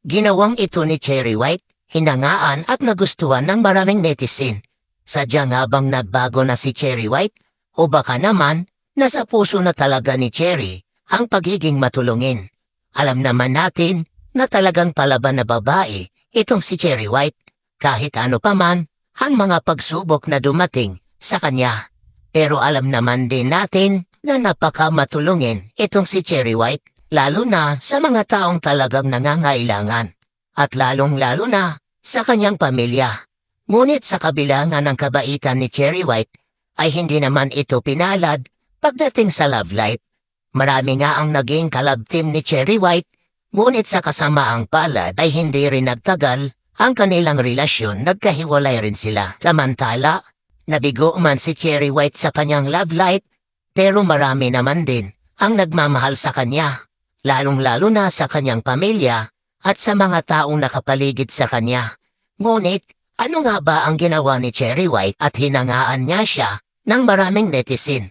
Ginawang ito ni Cherry White, hinangaan at nagustuhan ng maraming netizen. Sadyang habang nagbago na si Cherry White, o baka naman, nasa puso na talaga ni Cherry ang pagiging matulungin. Alam naman natin na talagang palaban na babae itong si Cherry White, kahit ano pa man ang mga pagsubok na dumating sa kanya. Pero alam naman din natin na napakamatulungin itong si Cherry White, lalo na sa mga taong talagang nangangailangan. At lalong-lalo na sa kanyang pamilya. Ngunit sa kabila nga ng kabaitan ni Cherry White, ay hindi naman ito pinalad pagdating sa love life. Marami nga ang naging kalab team ni Cherry White, ngunit sa kasamaang palad ay hindi rin nagtagal ang kanilang relasyon nagkahiwalay rin sila. Samantala, nabigo man si Cherry White sa kanyang love life, pero marami naman din ang nagmamahal sa kanya, lalong-lalo na sa kanyang pamilya at sa mga taong nakapaligid sa kanya. Ngunit, ano nga ba ang ginawa ni Cherry White at hinangaan niya siya ng maraming netizen?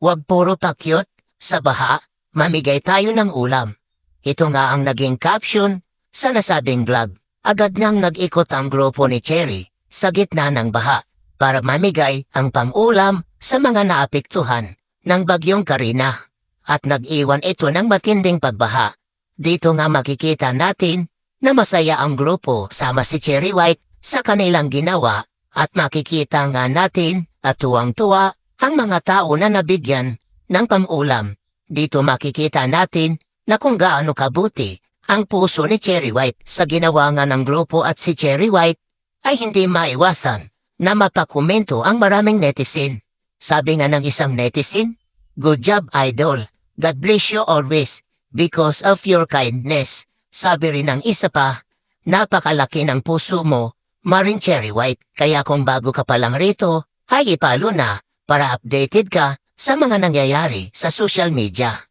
Huwag puro pakyot, sa baha, mamigay tayo ng ulam. Ito nga ang naging caption sa nasabing vlog. Agad nang nag-ikot ang grupo ni Cherry sa gitna ng baha para mamigay ang pang-ulam sa mga naapektuhan ng bagyong Karina at nag-iwan ito ng matinding pagbaha. Dito nga makikita natin na masaya ang grupo sama si Cherry White sa kanilang ginawa at makikita nga natin at tuwang-tuwa ang mga tao na nabigyan ng pang-ulam. Dito makikita natin na kung gaano kabuti ang puso ni Cherry White sa ginawa nga ng grupo at si Cherry White ay hindi maiwasan na mapakomento ang maraming netizen. Sabi nga ng isang netizen, Good job, idol. God bless you always because of your kindness. Sabi rin ng isa pa, napakalaki ng puso mo, Marin Cherry White. Kaya kung bago ka pa lang rito, ay ipalo na para updated ka sa mga nangyayari sa social media.